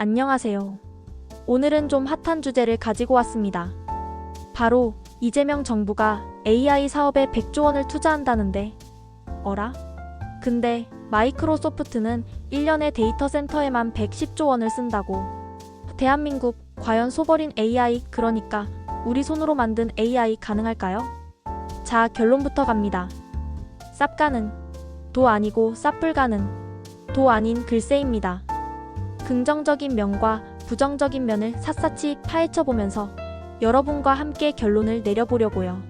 안녕하세요. 오늘은 좀 핫한 주제를 가지고 왔습니다. 바로 이재명 정부가 AI 사업에 100조 원을 투자한다는데, 어라? 근데 마이크로소프트는 1년에 데이터 센터에만 110조 원을 쓴다고. 대한민국 과연 소버린 AI 그러니까 우리 손으로 만든 AI 가능할까요? 자, 결론부터 갑니다. 쌉가는 도 아니고 쌉불가는 도 아닌 글쎄입니다. 긍정적인 면과 부정적인 면을 샅샅이 파헤쳐 보면서 여러분과 함께 결론을 내려보려고요.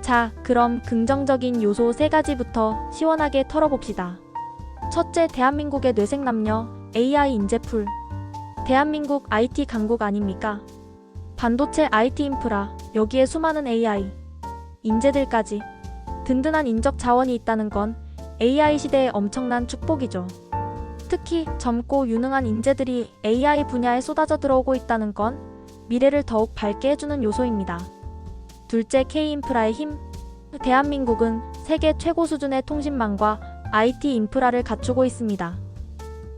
자, 그럼 긍정적인 요소 세 가지부터 시원하게 털어봅시다. 첫째, 대한민국의 뇌생남녀 AI 인재풀. 대한민국 IT 강국 아닙니까? 반도체 IT 인프라, 여기에 수많은 AI 인재들까지 든든한 인적 자원이 있다는 건 AI 시대의 엄청난 축복이죠. 특히 젊고 유능한 인재들이 AI 분야에 쏟아져 들어오고 있다는 건 미래를 더욱 밝게 해주는 요소입니다. 둘째, K-인프라의 힘. 대한민국은 세계 최고 수준의 통신망과 IT 인프라를 갖추고 있습니다.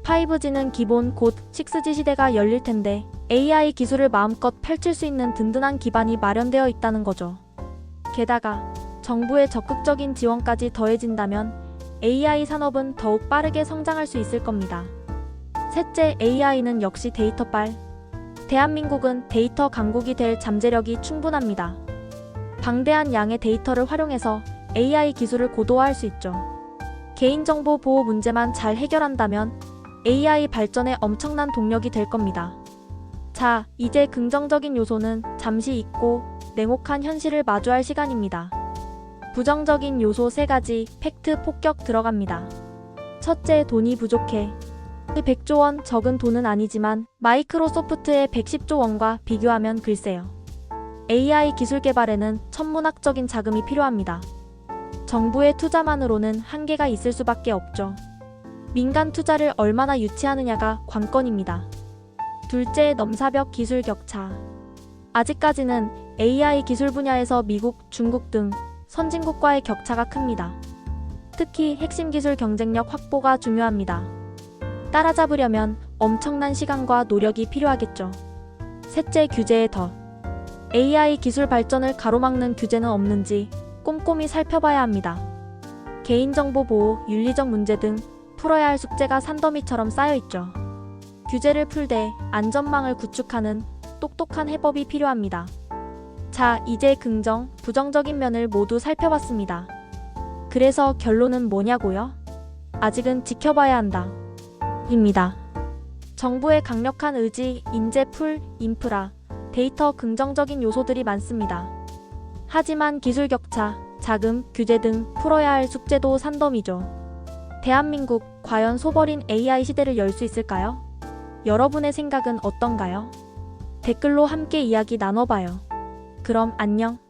5G는 기본 곧 6G 시대가 열릴 텐데 AI 기술을 마음껏 펼칠 수 있는 든든한 기반이 마련되어 있다는 거죠. 게다가 정부의 적극적인 지원까지 더해진다면 AI 산업은 더욱 빠르게 성장할 수 있을 겁니다. 셋째, AI는 역시 데이터빨. 대한민국은 데이터 강국이 될 잠재력이 충분합니다. 방대한 양의 데이터를 활용해서 AI 기술을 고도화할 수 있죠. 개인정보 보호 문제만 잘 해결한다면 AI 발전에 엄청난 동력이 될 겁니다. 자, 이제 긍정적인 요소는 잠시 잊고 냉혹한 현실을 마주할 시간입니다. 부정적인 요소 세 가지 팩트 폭격 들어갑니다. 첫째, 돈이 부족해. 100조 원 적은 돈은 아니지만 마이크로소프트의 110조 원과 비교하면 글쎄요. AI 기술 개발에는 천문학적인 자금이 필요합니다. 정부의 투자만으로는 한계가 있을 수밖에 없죠. 민간 투자를 얼마나 유치하느냐가 관건입니다. 둘째, 넘사벽 기술 격차. 아직까지는 AI 기술 분야에서 미국, 중국 등 선진국과의 격차가 큽니다. 특히 핵심 기술 경쟁력 확보가 중요합니다. 따라잡으려면 엄청난 시간과 노력이 필요하겠죠. 셋째, 규제의 덫. AI 기술 발전을 가로막는 규제는 없는지 꼼꼼히 살펴봐야 합니다. 개인정보 보호, 윤리적 문제 등 풀어야 할 숙제가 산더미처럼 쌓여 있죠. 규제를 풀되 안전망을 구축하는 똑똑한 해법이 필요합니다. 자, 이제 긍정, 부정적인 면을 모두 살펴봤습니다. 그래서 결론은 뭐냐고요? 아직은 지켜봐야 한다. 입니다. 정부의 강력한 의지, 인재 풀, 인프라, 데이터 긍정적인 요소들이 많습니다. 하지만 기술 격차, 자금, 규제 등 풀어야 할 숙제도 산더미죠. 대한민국 과연 소버린 AI 시대를 열 수 있을까요? 여러분의 생각은 어떤가요? 댓글로 함께 이야기 나눠봐요. 그럼 안녕.